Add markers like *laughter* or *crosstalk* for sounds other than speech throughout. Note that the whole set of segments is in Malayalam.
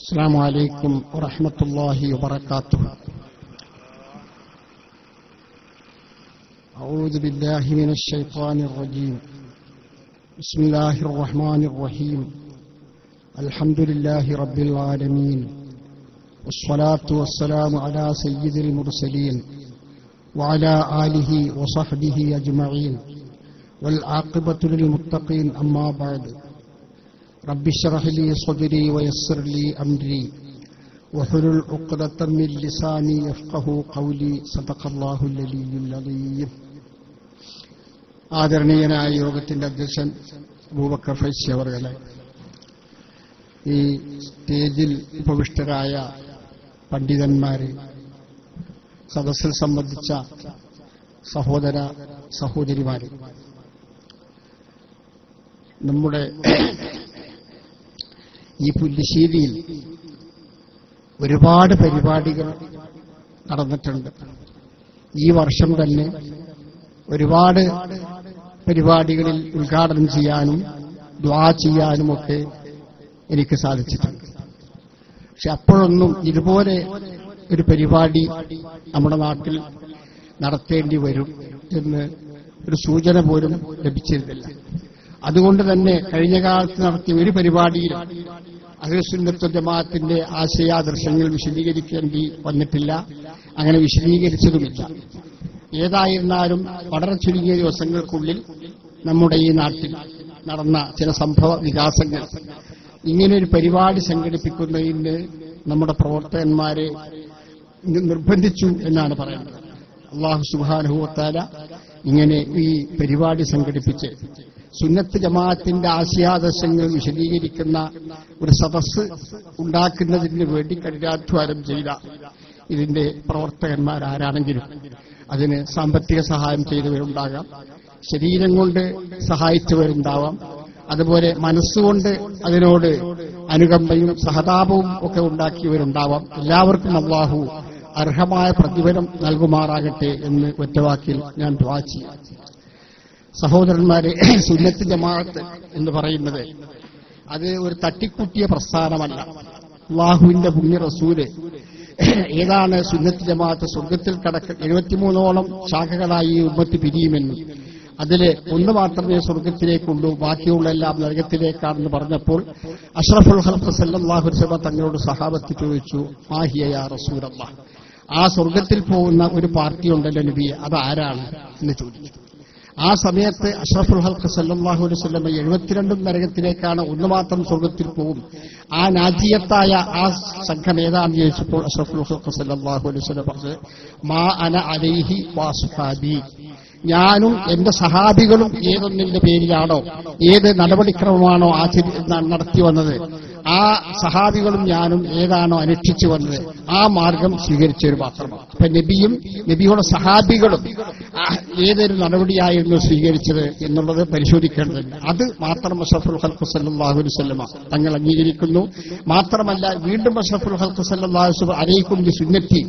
السلام عليكم ورحمة الله وبركاته. أعوذ بالله من الشيطان الرجيم. بسم الله الرحمن الرحيم. الحمد لله رب العالمين. والصلاة والسلام على سيد المرسلين وعلى آله وصحبه أجمعين. والعاقبة للمتقين أما بعد. رب اشرح لي صدري ويسر لي أمري وحلل عقدة من لساني يفقه قولي صدق الله العلي العظيم ആദരണീയനായ യോഗത്തിന്റെ അധ്യക്ഷൻ അബൂബക്കർ ഫൈസി അവർകളെ ഈ സ്റ്റേജിൽ ഉപവിഷ്ടരായ പണ്ഡിതന്മാര് സദസ്സിൽ സംബന്ധിച്ച സഹോദര സഹോദരിമാര് നമ്മുടെ ഈ പുല്ലിശ്ശേരിയിൽ ഒരുപാട് പരിപാടികൾ നടന്നിട്ടുണ്ട്. ഈ വർഷം തന്നെ ഒരുപാട് പരിപാടികളിൽ ഉദ്ഘാടനം ചെയ്യാനും ദ്വാ ചെയ്യാനുമൊക്കെ എനിക്ക് സാധിച്ചിട്ടുണ്ട്. പക്ഷെ അപ്പോഴൊന്നും ഇതുപോലെ ഒരു പരിപാടി നമ്മുടെ നാട്ടിൽ നടത്തേണ്ടി വരും എന്ന് ഒരു സൂചന പോലും ലഭിച്ചിരുന്നില്ല. അതുകൊണ്ട് തന്നെ കഴിഞ്ഞ കാലത്ത് നടത്തിയ ഒരു പരിപാടിയിൽ അഖിലസുന്നത്വ ജമാഅത്തിന്റെ ആശയാദർശങ്ങൾ വിശദീകരിക്കേണ്ടി വന്നിട്ടില്ല. അങ്ങനെ വിശദീകരിച്ചതുമില്ല. ഏതായിരുന്നാലും വളരെ ചുരുങ്ങിയ ദിവസങ്ങൾക്കുള്ളിൽ നമ്മുടെ ഈ നാട്ടിൽ നടന്ന ചില സംഭവ വികാസങ്ങൾ ഇങ്ങനെ ഒരു പരിപാടി സംഘടിപ്പിക്കുന്നതിന് നമ്മുടെ പ്രവർത്തകന്മാരെ നിർബന്ധിച്ചു എന്നാണ് പറയുന്നത്. അള്ളാഹു സുബാനുഭവത്താല ഇങ്ങനെ ഈ പരിപാടി സംഘടിപ്പിച്ച് സുന്നത്ത് ജമാഅത്തിന്റെ ആശയാദർശങ്ങൾ വിശദീകരിക്കുന്ന ഒരു സദസ് ഉണ്ടാക്കുന്നതിന് വേണ്ടി കഠിനാധ്വാനം ചെയ്ത ഇതിന്റെ പ്രവർത്തകന്മാരാരാണെങ്കിലും അതിന് സാമ്പത്തിക സഹായം ചെയ്തവരുണ്ടാകാം. ശരീരം കൊണ്ട് സഹായിച്ചവരുണ്ടാവാം. അതുപോലെ മനസ്സുകൊണ്ട് അതിനോട് അനുകമ്പയും സഹതാപവും ഒക്കെ ഉണ്ടാക്കിയവരുണ്ടാവാം. എല്ലാവർക്കും അള്ളാഹു അർഹമായ പ്രതിഫലം നൽകുമാറാകട്ടെ എന്ന് ഒറ്റവാക്കിൽ ഞാൻ ദ്വാ ചെയ്യാം. സഹോദരന്മാരെ *clears throat* സുന്നത്ത് ജമാഅത്ത് എന്ന് പറയുന്നത് അത് ഒരു തട്ടിക്കുട്ടിയ പ്രസ്ഥാനമല്ല. അള്ളാഹുവിന്റെ പുണ്യ റസൂൽ *clears throat* ഏതാണ് സുന്നത്ത് ജമാഅത്ത് സ്വർഗത്തിൽ കടക്ക എഴുപത്തിമൂന്നോളം ശാഖകളായി ഉമ്മത്ത് പിരിയുമെന്നും. അതിൽ ഒന്ന് മാത്രമേ സ്വർഗത്തിലേക്കുള്ളൂ ബാക്കിയുള്ള എല്ലാം നരകത്തിലേക്കാണെന്ന് പറഞ്ഞപ്പോൾ അഷ്റഫുൽ ഹൽഫ് സല്ലാഹു സഭ തങ്ങളോട് സഹാബത്ത് ചോദിച്ചു മാഹിയ റസൂലല്ല ആ സ്വർഗത്തിൽ പോകുന്ന ഒരു പാർട്ടി ഉണ്ടല്ലോ നബിയെ അത് ആരാണ് എന്ന് ചോദിച്ചു. ആ സമയത്ത് അഷ്റഫുൽ ഹൽക്ക് സല്ലാഹു അലൈഹി സ്വല്ലം എഴുപത്തിരണ്ടും നരകത്തിലേക്കാണ് ഒന്ന് മാത്രം സ്വർഗത്തിൽ പോകും ആ നാജിയത്തായ ആ സംഘം ഏതാണെന്ന് ചോദിച്ചപ്പോൾ അഷ്റഫുൽ ഹൽക്ക് സല്ലാഹു അലൈഹി പറഞ്ഞത് മാ അന അലൈഹി വാസുഹാബി ഞാനും എന്റെ സഹാബികളും ഏതൊന്നിന്റെ പേരിലാണോ ഏത് നടപടിക്രമമാണോ ആചരി നടത്തി വന്നത്? ആ സഹാബികളും ഞാനും ഏതാണോ അനുഷ്ഠിച്ചു വന്നത് ആ മാർഗം സ്വീകരിച്ചവർ മാത്രമാണ്. അപ്പൊ നബിയും നബിയുടെ സഹാബികളും ഏതൊരു നടപടിയായിരുന്നു സ്വീകരിച്ചത് എന്നുള്ളത് പരിശോധിക്കേണ്ടതുണ്ട്. അത് മാത്രം അഷഫുൽ ഹൽക്കു സല്ലാഹു വല്ലമ തങ്ങൾ അംഗീകരിക്കുന്നു. മാത്രമല്ല വീണ്ടും അഷഫുൽ ഹൽക്കു സല്ലാഹു അലൈക്കും സുന്നത്തി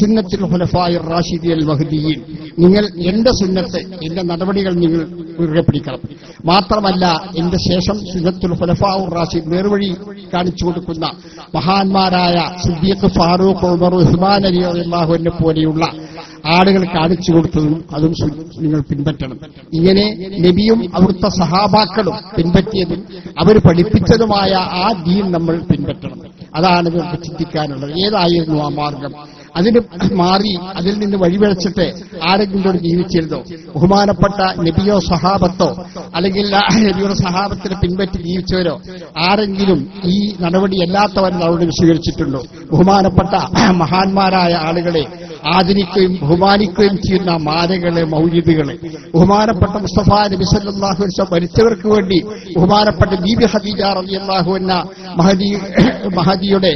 സുന്നത്തിൽ ഹുലഫായ റാഷിദി അൽ മഹദീൻ നിങ്ങൾ എന്റെ സുന്നത്ത് എന്റെ നടപടികൾ നിങ്ങൾ മുറുകെ പിടിക്കണം. മാത്രമല്ല എന്റെ ശേഷം സുന്നത്തുൽ ഹുലഫാ റാഷിദ് നേർവഴി കാണിച്ചു കൊടുക്കുന്ന മഹാന്മാരായ സിദ്ദീഖ് ഫാറൂഖ് ഉമർ ഉസ്മാൻ അലി അള്ളാഹുവിനെ പോലെയുള്ള ആളുകൾ കാണിച്ചു കൊടുത്തതും അതും നിങ്ങൾ പിൻപറ്റണം. ഇങ്ങനെ നബിയും അവിടുത്തെ സഹാബാക്കളും പിൻപറ്റിയതും അവർ പഠിപ്പിച്ചതുമായ ആ ദീൻ നമ്മൾ പിൻപറ്റണം. അതാണ് നമുക്ക് ചിന്തിക്കാനുള്ളത്. ഏതായിരുന്നു ആ മാർഗം? അതിന് മാറി അതിൽ നിന്ന് വഴിവെച്ചിട്ട് ആരെങ്കിലും ജീവിച്ചിരുന്നോ? ബഹുമാനപ്പെട്ട നബിയോ സഹാബത്തോ അല്ലെങ്കിൽ നബിയുടെ സഹാബത്തിനെ പിൻപറ്റി ജീവിച്ചവരോ? ആരെങ്കിലും ഈ നടപടി അല്ലാത്തവൻ നടപടി സ്വീകരിച്ചിട്ടുണ്ടോ? ബഹുമാനപ്പെട്ട മഹാന്മാരായ ആളുകളെ ആദരിക്കുകയും ബഹുമാനിക്കുകയും ചെയ്യുന്ന മാലകളെ മൗലിദുകളെ ബഹുമാനപ്പെട്ട മുസ്തഫ നബി സല്ലാഹു മരിച്ചവർക്ക് വേണ്ടി ബഹുമാനപ്പെട്ട ദീപി ഹദീജ റളിയല്ലാഹു എന്ന മഹദി മഹദിയുടെ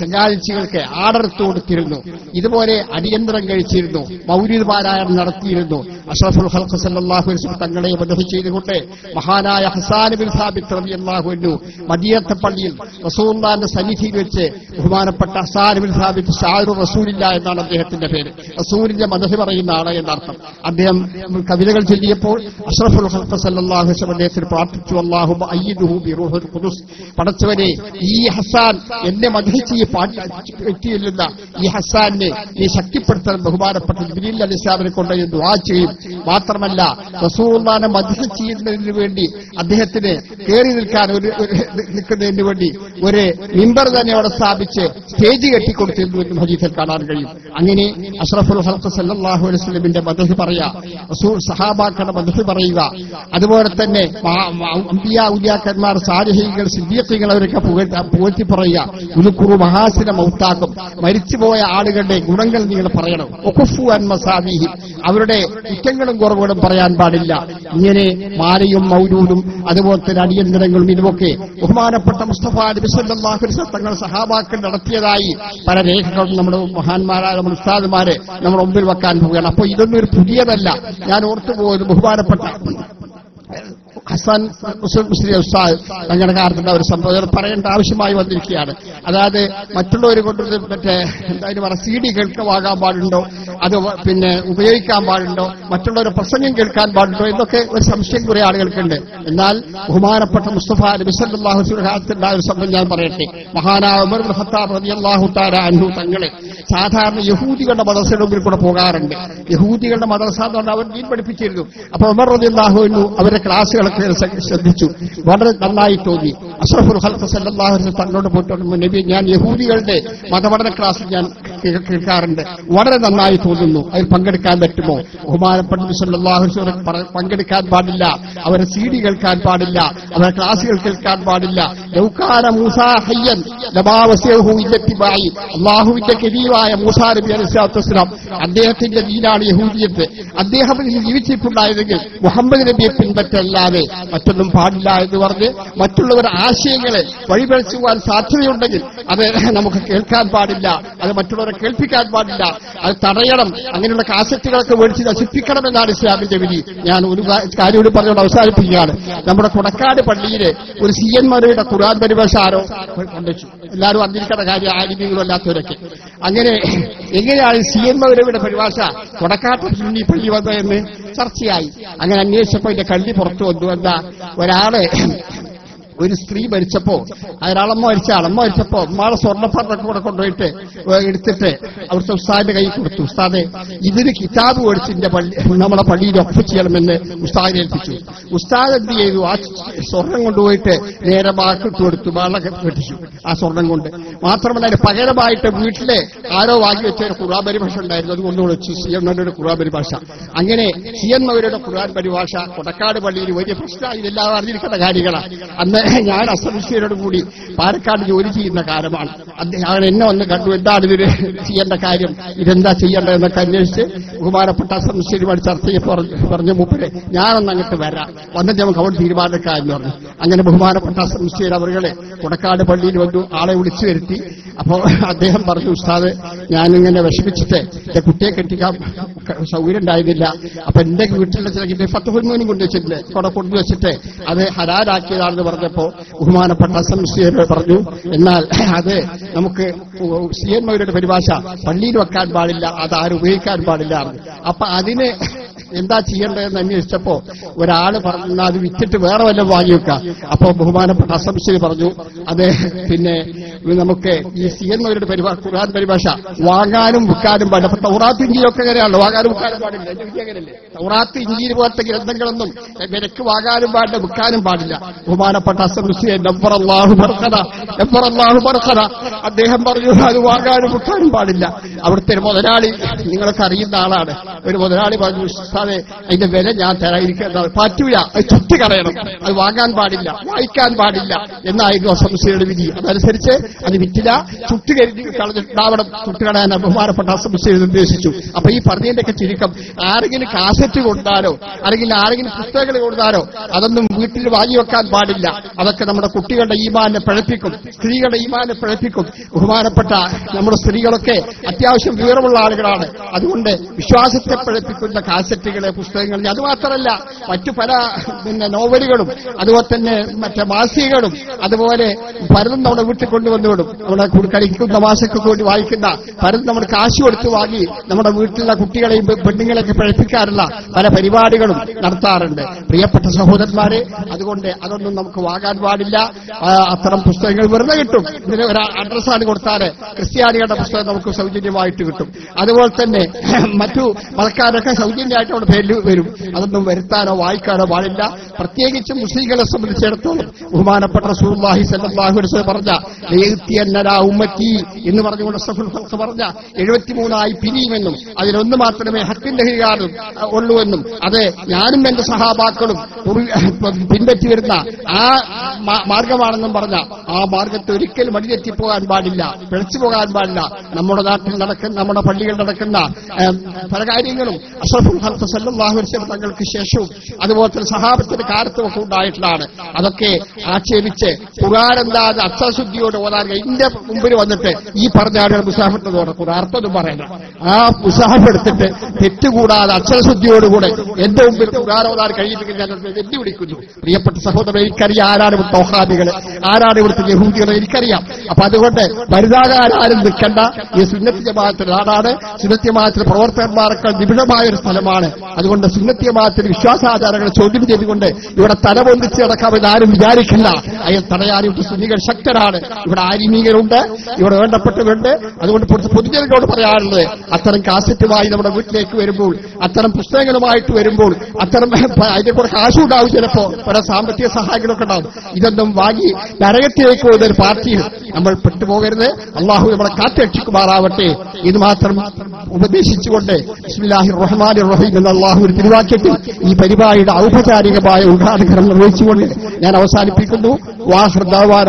ചങ്ങാഴ്ചകൾക്ക് ആടർത്ത് കൊടുത്തിരുന്നു ഇതുപോലെ അടിയന്തരം കഴിച്ചിരുന്നു. മൗലിദ് പാരായണം നടത്തിയിരുന്നു. അഷ്റഫുൽ ഹൽഖ് സല്ലാഹു തങ്ങളെ ബന്ധം ചെയ്തുകൊണ്ട് അതുകൊണ്ട് മഹാനായ ഹസാൻ ബിൻ സാബിത്ത് റളിയല്ലാഹു മദിയത്തെ പള്ളിയിൽ റസൂലുള്ളാഹിന്റെ സന്നിധിയിൽ വെച്ച് ബഹുമാനപ്പെട്ട ഹസാൻ ബിൻ സാബിത് ഷാരു റസൂലില്ല എന്നാണ് അദ്ദേഹത്തിന്റെ പേര്. റസൂലിന്റെ മദഹി പറയുന്ന ആൾ എന്നർത്ഥം. അദ്ദേഹം കവിതകൾ ചൊല്ലിയപ്പോൾ അഷ്റഫുൽ അലൈഹി വസല്ലം അദ്ദേഹത്തിന് പ്രാർത്ഥിച്ചു അല്ലാഹു അയ്യിദുഹു ബി ഖുദുസ്. പടച്ചവനെ ഈ ഹസാൻ എന്നെ മദഹിച്ച് ഈ പാട്ട് പറ്റിയില്ല ഈ ഹസാനെ ഈ ശക്തിപ്പെടുത്തണം. ബഹുമാനപ്പെട്ട ജിബ്രീൽ അലിസ്ലാമിനെ കൊണ്ട് ദുആ ചെയ്യും. മാത്രമല്ല റസൂലുള്ളാഹിനെ മദഹ് ചെയ്യുന്നതിന് വേണ്ടി അദ്ദേഹത്തിന് കയറി നിൽക്കാൻ ഒരു നിൽക്കുന്നതിന് വേണ്ടി ഒരു മിമ്പർ തന്നെ അവിടെ സ്ഥാപിച്ച് സ്റ്റേജ് കെട്ടിക്കൊടുത്തിരുന്നു എന്ന് ഹജീഫിൽ കാണാൻ കഴിയും. അങ്ങനെ അഷ്റഫുൽ ഹൽക്ക് സല്ലാഹു അലൈഹി സ്വലമിന്റെ മദഹ് പറയാ റസൂൽ സഹാബാക്കളുടെ മദഹ് പറയുക. അതുപോലെ തന്നെ അമ്പിയ ഉലിയാക്കന്മാർ സാരിഹികൾ സിദ്ദീഖികൾ അവരൊക്കെ പുകഴ്ത്ത- പറയുക ഉലുക്കുറു മഹാസിന മൗത്താക്കും മരിച്ചുപോയ ആളുകളുടെ ഗുണങ്ങൾ നിങ്ങൾ പറയണം. അവരുടെ കുറ്റങ്ങളും കുറവുകളും പറയാൻ പാടില്ല. ഇങ്ങനെ മാലയും മൗലൂദും അതുപോലെ തന്നെ അടിയന്തരങ്ങളും ഇതുമൊക്കെ ബഹുമാനപ്പെട്ട മുസ്തഫ നബിസല്ലാഹു തങ്ങൾ സഹാബാക്കൾ നടത്തിയതായി പല രേഖകളും നമ്മുടെ മഹാന്മാരായ നമ്മുടെ ഉസ്താദുമാരെ നമ്മുടെ മുമ്പിൽ വെക്കാൻ പോവുകയാണ്. അപ്പോൾ ഇതൊന്നും ഒരു പുതിയതല്ല. ഞാൻ ഓർത്തുപോയത് ബഹുമാനപ്പെട്ട ഉസ്താദ് കാലത്തിന്റെ ഒരു സംഭവം. പറയേണ്ട ആവശ്യമായി വന്നിരിക്കുകയാണ്. അതായത് മറ്റുള്ളവർ കൊണ്ട് മറ്റേ എന്തായാലും പറ സി ഡി കേൾക്കുവാകാൻ പാടുണ്ടോ? അത് പിന്നെ ഉപയോഗിക്കാൻ പാടുണ്ടോ? മറ്റുള്ളവരുടെ പ്രസംഗം കേൾക്കാൻ പാടുണ്ടോ? എന്നൊക്കെ ഒരു സംശയം കുറെ ആളുകൾക്കുണ്ട്. എന്നാൽ ബഹുമാനപ്പെട്ട മുസ്തഫ നബിസല്ലാഹു കാലത്തുണ്ടായ ഒരു സംഭവം ഞാൻ പറയട്ടെ. മഹാനായ ഉമർ ഖത്താബ് റളിയല്ലാഹു തആല അൻഹു തങ്ങളെ സാധാരണ യഹൂദികളുടെ മദർസയുടെ മുമ്പിൽ കൂടെ പോകാറുണ്ട്. യഹൂദികളുടെ മദർസ എന്ന് പറഞ്ഞാൽ അവർ ദീൻ പഠിപ്പിച്ചിരുന്നു. അപ്പൊ ഉമർ അൻഹു അവരുടെ ക്ലാസ്സുകളൊക്കെ ശ്ര- ശ്രദ്ധിച്ചു. വളരെ നന്നായി തോന്നി. അഷ്റഫുൽ ഹൽഫ് സല്ലാഹു തങ്ങളോട് പോയിട്ടുണ്ട്. നബി ഞാൻ യഹൂദികളുടെ മതപഠന ക്ലാസ് ഞാൻ കേൾക്കാറുണ്ട്. വളരെ നന്നായി തോന്നുന്നു. അതിൽ പങ്കെടുക്കാൻ പറ്റുമോ? ബഹുമാനപ്പെട്ട സല്ലാഹു പങ്കെടുക്കാൻ പാടില്ല. അവരെ സി ഡി കേൾക്കാൻ പാടില്ല. അവരെ ക്ലാസ്സുകൾ കേൾക്കാൻ പാടില്ല. അള്ളാഹുവിന്റെ കരീവായ മൂസാ നബി അലിസ്ലാത്തുസ്ലാം അദ്ദേഹത്തിന്റെ ദീനാണ് യഹൂദിയത്ത്. അദ്ദേഹം ജീവിച്ചിട്ടുണ്ടായതെങ്കിൽ മുഹമ്മദ് നബിയെ പിൻപറ്റല്ലാതെ മറ്റൊന്നും പാടില്ല എന്ന് പറഞ്ഞ് മറ്റുള്ളവരുടെ ആശയങ്ങളെ വഴിപഴിച്ചുവാൻ സാധ്യതയുണ്ടെങ്കിൽ അത് നമുക്ക് കേൾക്കാൻ പാടില്ല അത് മറ്റുള്ളവരെ കേൾപ്പിക്കാൻ പാടില്ല അത് തടയണം. അങ്ങനെയുള്ള കാസറ്റുകളൊക്കെ മേടിച്ച് നശിപ്പിക്കണമെന്നാണ് ഇസ്ലാമിന്റെ വിധി. ഞാൻ ഒരു കാര്യം കൂടി പറഞ്ഞുകൊണ്ട് അവസാനിപ്പിക്കുകയാണ്. നമ്മുടെ കൊടക്കാട് പള്ളിയിലെ ഒരു സി എൻ മരയുടെ ഖുർആൻ പരിഭാഷ ആരോ കൊണ്ടുവച്ചു എല്ലാവരും അറിഞ്ഞിരിക്കേണ്ട കാര്യം ആലിമ്യങ്ങളും അല്ലാത്തവരൊക്കെ. അങ്ങനെ എങ്ങനെയാണ് സി എൻ മൗരവിയുടെ പരിഭാഷ? കൊടക്കാട്ട് സുന്നി പള്ളി വന്നതെന്ന് ചർച്ചയായി. അങ്ങനെ അന്വേഷിച്ചപ്പോ എന്റെ കള്ളി പുറത്തു വന്നു. എന്താ? ഒരാൾ ഒരു സ്ത്രീ മരിച്ചപ്പോ അയാളമ്മ മരിച്ച അളമ്മ മരിച്ചപ്പോ അമ്മാളെ സ്വർണപ്പാത്രമൊക്കെ കൂടെ കൊണ്ടുപോയിട്ട് എടുത്തിട്ട് അവിടുത്തെ ഉസ്താദിന്റെ കൈ കൊടുത്തു. ഉസ്താദെ ഇതിന് കിതാബ് മേടിച്ചിന്റെ പള്ളി നമ്മളെ പള്ളിയിൽ ഒപ്പ് ചെയ്യണമെന്ന് ഉസ്താദിനെ ഏൽപ്പിച്ചു. ഉസ്താദ് എന്ത് ചെയ്തു? ആ സ്വർണം കൊണ്ടുപോയിട്ട് നേരെ ബാക്കിട്ട് കൊടുത്തു ബാളെ കെട്ടിച്ചു ആ സ്വർണം കൊണ്ട്. മാത്രമല്ല അതിന് പകരമായിട്ട് വീട്ടിലെ ആരോ വാങ്ങി വെച്ച ഒരു ഖുറാൻ പരിഭാഷ ഉണ്ടായിരുന്നു. അത് കൊണ്ടുകൊണ്ട് വെച്ചു സി എം നല്ലൊരു ഖുറാൻ പരിഭാഷ. അങ്ങനെ സി എം അവരുടെ ഖുറാൻ പരിഭാഷ കൊടക്കാട് പള്ളിയിൽ വലിയ പ്രശ്നമായി. ഇതെല്ലാം അറിഞ്ഞിരിക്കുന്ന കാര്യങ്ങളാണ് അന്ന് ഞാൻ അസംശയരോട് കൂടി പാലക്കാട് ജോലി ചെയ്യുന്ന കാലമാണ്. അദ്ദേഹം എന്നെ ഒന്ന് കണ്ടു. എന്താണ് ഇതിന് ചെയ്യേണ്ട കാര്യം? ഇതെന്താ ചെയ്യേണ്ടത് എന്നൊക്കെ അന്വേഷിച്ച് ബഹുമാനപ്പെട്ട അസംശയുമായി ചർച്ച പറഞ്ഞു. മൂപ്പരെ ഞാനൊന്ന് അങ്ങോട്ട് വരാം. വന്നിട്ട് നമുക്ക് അവിടെ തീരുമാനക്കാരെന്ന് പറഞ്ഞു. അങ്ങനെ ബഹുമാനപ്പെട്ട അസംശയർ അവരുടെ കൊടക്കാട് പള്ളിയിൽ വന്നു. ആളെ വിളിച്ചു വരുത്തി. അപ്പോ അദ്ദേഹം പറഞ്ഞു ഉസ്താദ് ഞാനിങ്ങനെ വിഷമിച്ചിട്ട് എന്റെ കുട്ടിയെ കെട്ടിക്കാൻ സൗകര്യം ഉണ്ടായിരുന്നില്ല. അപ്പൊ എന്റെ വീട്ടിലെ ചില കുഞ്ഞുമോനും കൊണ്ടുവച്ചിട്ടില്ലേ അവിടെ കൊണ്ടുവച്ചിട്ട് അത് ഹരാരാക്കിയതാണെന്ന് പറഞ്ഞപ്പോ ബഹുമാനപ്പെട്ട സംശയർ പറഞ്ഞു എന്നാൽ അത് നമുക്ക് സി എൻ പരിഭാഷ പള്ളിയിൽ വെക്കാൻ പാടില്ല അത് ആരും ഉപയോഗിക്കാൻ പാടില്ല. അപ്പൊ അതിന് എന്താ ചെയ്യേണ്ടതെന്ന് അന്വേഷിച്ചപ്പോ ഒരാൾ പറഞ്ഞു അത് വിറ്റിട്ട് വേറെ വല്ലതും വാങ്ങി വെക്കാം അപ്പൊ ബഹുമാനപ്പെട്ട അസംശരി പറഞ്ഞു അത് പിന്നെ നമുക്ക് ഈ സി എൻ മൗരുടെ പരിഭാഷ ഖുർആൻ പരിഭാഷ. വാങ്ങാനും വിൽക്കാനും പാടില്ല. തൗറാത്ത് ഇഞ്ചിയൊക്കെ എങ്ങനെയാണല്ലോ? വാങ്ങാനും വിൽക്കാനും പാടില്ല. അങ്ങനെയല്ലേ? തൗറാത്ത് ഇഞ്ചിയിൽ പോലത്തെ ഗ്രന്ഥങ്ങളൊന്നും വിലക്ക് വാങ്ങാനും പാടില്ല വിൽക്കാനും പാടില്ല. ബഹുമാനപ്പെട്ട അദ്ദേഹം പറഞ്ഞു അത് വാങ്ങാനും വിൽക്കാനും പാടില്ല. അവിടുത്തെ ഒരു മുതലാളി നിങ്ങളൊക്കെ അറിയുന്ന ആളാണ്. ഒരു മുതലാളി പറഞ്ഞു സാറെ അതിന്റെ വില ഞാൻ തരാതിരിക്കുന്നത് പറ്റൂല. അത് ചുറ്റി കളയണം. അത് വാങ്ങാൻ പാടില്ല. വായിക്കാൻ പാടില്ല. എന്നായിരുന്നു അസംശയുടെ വിധി. അതനുസരിച്ച് അത് വിറ്റില്ല. ചുട്ട് കരുതി കളഞ്ഞിട്ടുണ്ടാവണം ചുട്ട് കളയാൻ ബഹുമാനപ്പെട്ട അസംബ്ലി നിർദ്ദേശിച്ചു അപ്പൊ ഈ പറഞ്ഞതിന്റെയൊക്കെ ചുരുക്കം. ആരെങ്കിലും കാസറ്റ് കൊടുത്താലോ അല്ലെങ്കിൽ ആരെങ്കിലും പുസ്തകങ്ങൾ കൊടുത്താലോ അതൊന്നും വീട്ടിൽ വാങ്ങി വെക്കാൻ പാടില്ല. അതൊക്കെ നമ്മുടെ കുട്ടികളുടെ ഈമാനെ പിഴപ്പിക്കും സ്ത്രീകളുടെ ഈമാനെ പിഴപ്പിക്കും. ബഹുമാനപ്പെട്ട നമ്മുടെ സ്ത്രീകളൊക്കെ അത്യാവശ്യം വിവരമുള്ള ആളുകളാണ്. അതുകൊണ്ട് വിശ്വാസത്തെ പിഴപ്പിക്കുന്ന കാസറ്റുകളെ പുസ്തകങ്ങൾ അത് മാത്രമല്ല മറ്റു പല പിന്നെ നോവലുകളും അതുപോലെ തന്നെ മറ്റേ മാസികകളും അതുപോലെ പലതും നമ്മുടെ വീട്ടിൽ കൊണ്ടുവന്നുവിടും നമ്മുടെ കഴിക്കുന്ന മാസക്കൊക്കെ വേണ്ടി വായിക്കുന്ന പലരും നമ്മൾ കാശ് കൊടുത്ത് വാങ്ങി നമ്മുടെ വീട്ടിലുള്ള കുട്ടികളെയും പെണ്ണുങ്ങളെയൊക്കെ പഴപ്പിക്കാറുള്ള പല പരിപാടികളും നടത്താറുണ്ട്. പ്രിയപ്പെട്ട സഹോദരന്മാരെ അതുകൊണ്ട് അതൊന്നും നമുക്ക് വാങ്ങാൻ പാടില്ല. അത്തരം പുസ്തകങ്ങൾ വെറുതെ കിട്ടും. ഇതിന് ഒരു അഡ്രസ്സാണ് കൊടുത്താൽ ക്രിസ്ത്യാനികളുടെ പുസ്തകം നമുക്ക് സൗജന്യമായിട്ട് കിട്ടും. അതുപോലെ തന്നെ *clears throat* മറ്റു മതക്കാരൊക്കെ സൗജന്യമായിട്ട് അവിടെ പേരിൽ വരും. അതൊന്നും വരുത്താനോ വായിക്കാനോ പാടില്ല. പ്രത്യേകിച്ച് മുസ്ലിങ്ങളെ സംബന്ധിച്ചിടത്തോളം ബഹുമാനപ്പെട്ട അലൈഹി വസല്ലം പറഞ്ഞ ഉമ്മത്തി എന്ന് പറഞ്ഞുകൊണ്ട് സഫുൽ ഖൽഖ് പറഞ്ഞ എഴുപത്തിമൂന്നായി പിരിയുമെന്നും അതിലൊന്ന് മാത്രമേ ഹക്കിന്റെ കീഴാണ് ഉള്ളൂ എന്നും അത് ഞാനും എന്റെ സഹാബാക്കളും *laughs* പിൻപറ്റി വരുന്ന ആ മാർഗമാണെന്നും പറഞ്ഞ ആ മാർഗത്തെ ഒരിക്കലും വഴിതെറ്റിപ്പോകാൻ പാടില്ല പിഴച്ചു പോകാൻ പാടില്ല. നമ്മുടെ നാട്ടിൽ നടക്കുന്ന നമ്മുടെ പള്ളികൾ നടക്കുന്ന പല കാര്യങ്ങളും സല്ലല്ലാഹു അലൈഹി വസല്ലം തങ്ങൾക്ക് ശേഷവും അതുപോലെ തന്നെ സഹാബത്തിന്റെ കാലത്തും ഒക്കെ ഉണ്ടായിട്ടുള്ളതാണ്. അതൊക്കെ ആക്ഷേപിച്ച് ഖുർആാനെന്താതെ അർത്ഥശുദ്ധിയോട് ഓതാൻ എന്റെ മുമ്പിൽ വന്നിട്ട് ഈ പറഞ്ഞ ആളുകൾ മുസാഫിട്ട് ഖുർആൻ അർത്ഥമൊന്നും പറയണ്ട. ആ മുസാഫ് എടുത്തിട്ട് തെറ്റുകൂടാതെ അക്ഷരശുദ്ധിയോടുകൂടെ എന്റെ മുമ്പിൽ ഓതാൻ കഴിയുമെങ്കിൽ ഞാൻ വെല്ലുവിളിക്കുന്നു പ്രിയപ്പെട്ട സഹോദരൻ എനിക്കറിയാം ആരാണ് ഇവിടുത്തെ ഔഹാദികൾ ആരാണ് ഇവിടുത്തെ യഹൂദികളെ എനിക്കറിയാം. അപ്പൊ അതുകൊണ്ട് വലുതാകാരും നിൽക്കേണ്ട. ഈ സുന്നത്തി ജമാഅത്തിന്റെ നാടാണ് സുന്നത്തി ജമാഅത്തിന്റെ പ്രവർത്തകന്മാർക്ക് നിബിഡമായ ഒരു സ്ഥലമാണ്. അതുകൊണ്ട് സുന്നത്തി ജമാഅത്തിന്റെ വിശ്വാസാചാരങ്ങൾ ചോദ്യം ചെയ്തുകൊണ്ട് ഇവിടെ തലപൊന്തിച്ച് നടക്കാമെന്ന് ആരും വിചാരിക്കില്ല. അയാൾ തടയാൻ ഇവിടെ സുന്നികൾ ശക്തരാണ്. ഇവിടെ ആരിമീകരുണ്ട് ഇവിടെ വേണ്ടപ്പെട്ടവരുണ്ട്. അതുകൊണ്ട് പൊതു- പൊതുജനങ്ങളോട് പറയാറുള്ളത് അത്തരം കാസറ്റുമായി നമ്മുടെ വീട്ടിലേക്ക് വരുമ്പോൾ അത്തരം പുസ്തകങ്ങളുമായിട്ട് വരുമ്പോൾ അത്തരം *laughs* അതിന്റെ കൂടെ കാശും ഉണ്ടാവും ചിലപ്പോ പല സാമ്പത്തിക സഹായങ്ങളൊക്കെ ഉണ്ടാവും. ഇതൊന്നും വാങ്ങി നരകത്തിലേക്ക് പോകുന്ന ഒരു പാർട്ടിയിൽ നമ്മൾ പെട്ടുപോകരുത്. അള്ളാഹു നമ്മളെ കാത്തുരക്ഷിക്കുമാറാവട്ടെ ഇത് മാത്രം ഉപദേശിച്ചുകൊണ്ട് ബിസ്മില്ലാഹി റഹ്മാൻ റഹീം എന്ന അള്ളാഹു ഒരു തിരുവാക്യത്തിൽ ഈ പരിപാടിയുടെ ഔപചാരികമായ ഉദ്ഘാടനം നിർവഹിച്ചുകൊണ്ട് ഞാൻ അവസാനിപ്പിക്കുന്നു. വാഹൃദാവാൻ